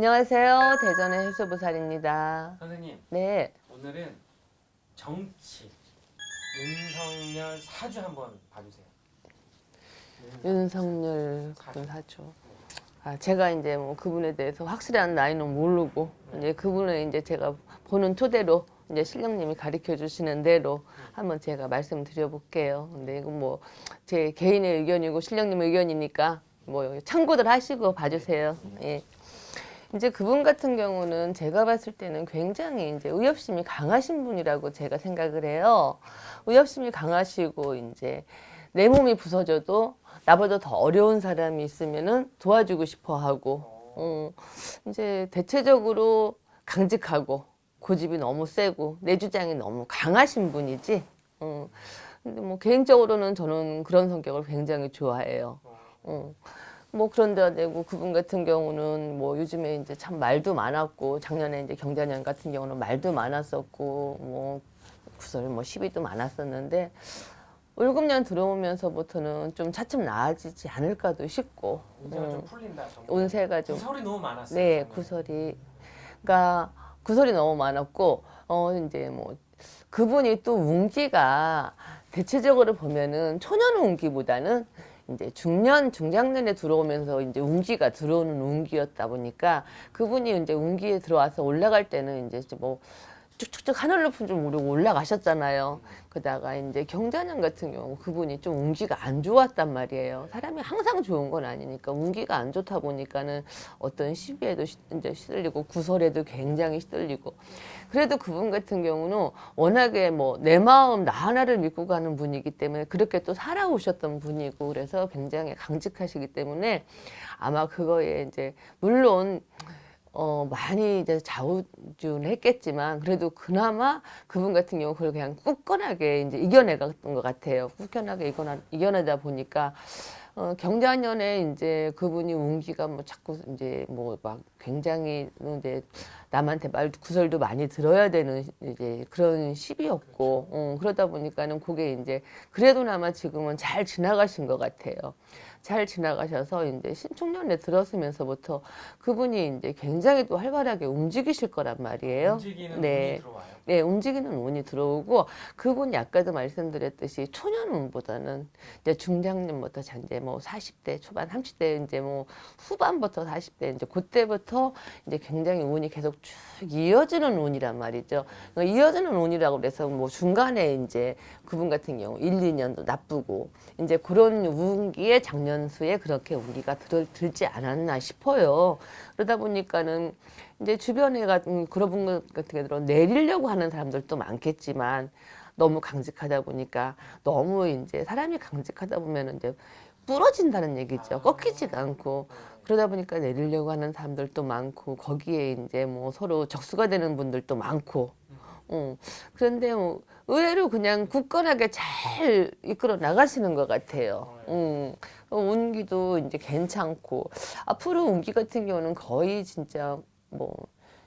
안녕하세요. 대전의 해수부살입니다. 선생님 네. 오늘은 정치 윤석열 사주 한번 봐주세요. 윤석열 군 사죠. 아, 제가 이제 뭐 그분에 대해서 확실한 나이는 모르고 이제 그분을 이제 제가 보는 토대로 이제 실령님이 가르쳐 주시는 대로 한번 제가 말씀드려 볼게요. 근데 이건 뭐 제 개인의 의견이고 실령님 의견이니까 뭐 참고들 하시고 봐주세요. 예. 이제 그분 같은 경우는 제가 봤을 때는 굉장히 이제 의협심이 강하신 분이라고 제가 생각을 해요. 의협심이 강하시고 이제 내 몸이 부서져도 나보다 더 어려운 사람이 있으면은 도와주고 싶어 하고, 어, 이제 대체적으로 강직하고 고집이 너무 세고 내 주장이 너무 강하신 분이지. 어, 근데 뭐 개인적으로는 저는 그런 성격을 굉장히 좋아해요. 어. 뭐 그런데 되고 그분 같은 경우는 뭐 요즘에 이제 참 말도 많았고 작년에 이제 경자년 같은 경우는 말도 많았었고 뭐 구설 뭐 시비도 많았었는데 월급년 들어오면서부터는 좀 차츰 나아지지 않을까도 싶고 운세가 좀 음, 풀린다. 정도. 운세가 좀 구설이 너무 많았어요. 네, 작년에. 구설이 그러니까 구설이 너무 많았고 어 이제 뭐 그분이 또 운기가 대체적으로 보면은 초년 운기보다는 이제 중년 중장년에 들어오면서 이제 운기가 들어오는 운기였다 보니까 그분이 이제 운기에 들어와서 올라갈 때는 이제 뭐 쭉쭉쭉 하늘 높은 줄 모르고 올라가셨잖아요. 그다가 이제 경자년 같은 경우 그분이 좀 운기가 안 좋았단 말이에요. 사람이 항상 좋은 건 아니니까 운기가 안 좋다 보니까는 어떤 시비에도 시- 이제 시들리고 구설에도 굉장히 시들리고 그래도 그분 같은 경우는 워낙에 뭐 내 마음 나 하나를 믿고 가는 분이기 때문에 그렇게 또 살아오셨던 분이고 그래서 굉장히 강직하시기 때문에 아마 그거에 이제 물론 어, 많이 이제 좌우지우는 했겠지만, 그래도 그나마 그분 같은 경우 그걸 그냥 굳건하게 이제 이겨내갔던 것 같아요. 굳건하게 이겨내, 이겨내다 보니까, 어, 경자년에 이제 그분이 운기가 뭐 자꾸 이제 뭐 막 굉장히 이제 남한테 말 구설도 많이 들어야 되는 이제 그런 시비였고, 어, 그러다 보니까는 그게 이제 그래도나마 지금은 잘 지나가신 것 같아요. 잘 지나가셔서 이제 신축년에 들었으면서부터 그분이 이제 굉장히 또 활발하게 움직이실 거란 말이에요. 움직이는 네. 들어와요. 네, 움직이는 운이 들어오고 그분이 아까도 말씀드렸듯이 초년 운보다는 이제 중장년부터 자 이제 뭐 40대 초반, 30대 이제 뭐 후반부터 40대 이제 그때부터 이제 굉장히 운이 계속 쭉 이어지는 운이란 말이죠. 그러니까 이어지는 운이라고 그래서 뭐 중간에 이제 그분 같은 경우 1, 2년도 나쁘고 이제 그런 운기에 작년수에 그렇게 운기가 들, 들지 않았나 싶어요. 그러다 보니까는 이제 주변에 음, 그런 분 같은 경우 내리려고 하는 사람들도 많겠지만 너무 강직하다 보니까 너무 이제 사람이 강직하다 보면 이제 부러진다는 얘기죠. 꺾이지가 않고 그러다 보니까 내리려고 하는 사람들도 많고 거기에 이제 뭐 서로 적수가 되는 분들도 많고 어. 그런데 뭐 의외로 그냥 굳건하게 잘 이끌어 나가시는 것 같아요. 음. 어, 운기도 이제 괜찮고 앞으로 운기 같은 경우는 거의 진짜 뭐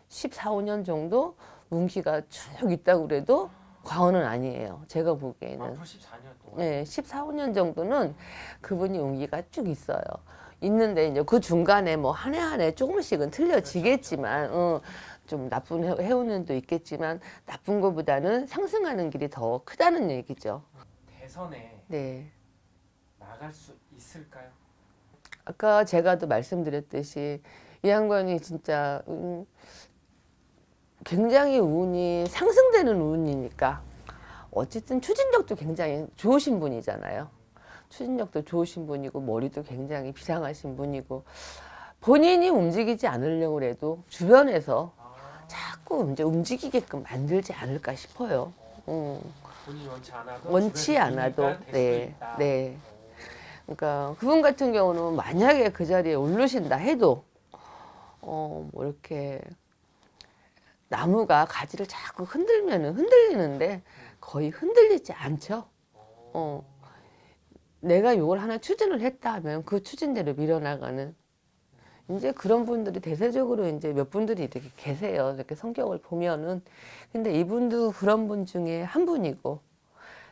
14, 15년 정도 운기가 쭉 있다고 그래도 과언은 아니에요. 제가 보기에는. 앞으로 14년 동안. 네, 14, 15년 정도는 그분이 운기가 쭉 있어요. 있는데 이제 그 중간에 뭐 한 해 한 해 조금씩은 틀려지겠지만, 어, 좀 나쁜 해- 해운년도 있겠지만 나쁜 것보다는 상승하는 길이 더 크다는 얘기죠. 대선에 네. 나갈 수 있을까요? 아까 제가도 말씀드렸듯이 이 양반이 진짜 음, 굉장히 운이 상승되는 운이니까 어쨌든 추진력도 굉장히 좋으신 분이잖아요. 추진력도 좋으신 분이고 머리도 굉장히 비상하신 분이고 본인이 움직이지 않으려고 해도 주변에서 아, 자꾸 이제 움직이게끔 만들지 않을까 싶어요. 음, 원치 않아도 원치 않아도 네. 네. 오. 그러니까 그분 같은 경우는 만약에 그 자리에 오르신다 해도 어 뭐 이렇게 나무가 가지를 자꾸 흔들면은 흔들리는데 거의 흔들리지 않죠. 어 내가 요걸 하나 추진을 했다 하면 그 추진대로 밀어나가는 이제 그런 분들이 대세적으로 이제 몇 분들이 이렇게 계세요. 이렇게 성격을 보면은 근데 이분도 그런 분 중에 한 분이고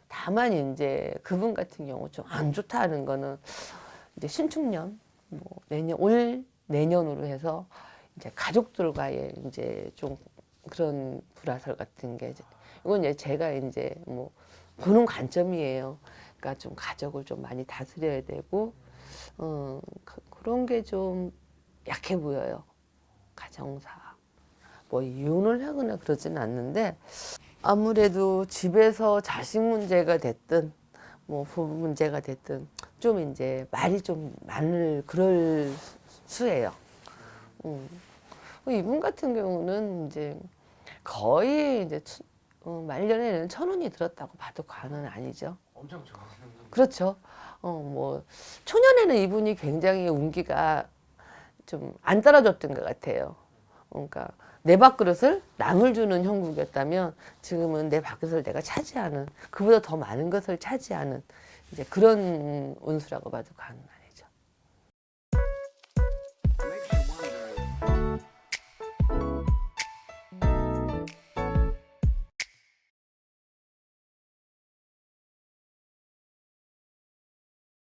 다만 이제 그분 같은 경우 좀 안 좋다는 거는 이제 신축년 뭐 내년 올 내년으로 해서 이제 가족들과의 이제 좀 그런 불화설 같은 게 이건 이제 제가 이제 뭐 보는 관점이에요. 그러니까 좀 가족을 좀 많이 다스려야 되고 어 그, 그런 게 좀 약해 보여요. 가정사 뭐 이혼을 하거나 그러지는 않는데 아무래도 집에서 자식 문제가 됐든 뭐 부부 문제가 됐든 좀 이제 말이 좀 많을 그럴 수예요. 음. 이분 같은 경우는 이제 거의 이제 천- 어, 말년에는 천 원이 들었다고 봐도 과언은 아니죠. 엄청 좋은 그렇죠. 어, 뭐, 초년에는 이분이 굉장히 운기가 좀안 떨어졌던 것 같아요. 그러니까 내 밥그릇을 남을 주는 형국이었다면 지금은 내 밥그릇을 내가 차지하는 그보다 더 많은 것을 차지하는 이제 그런 운수라고 봐도 과언은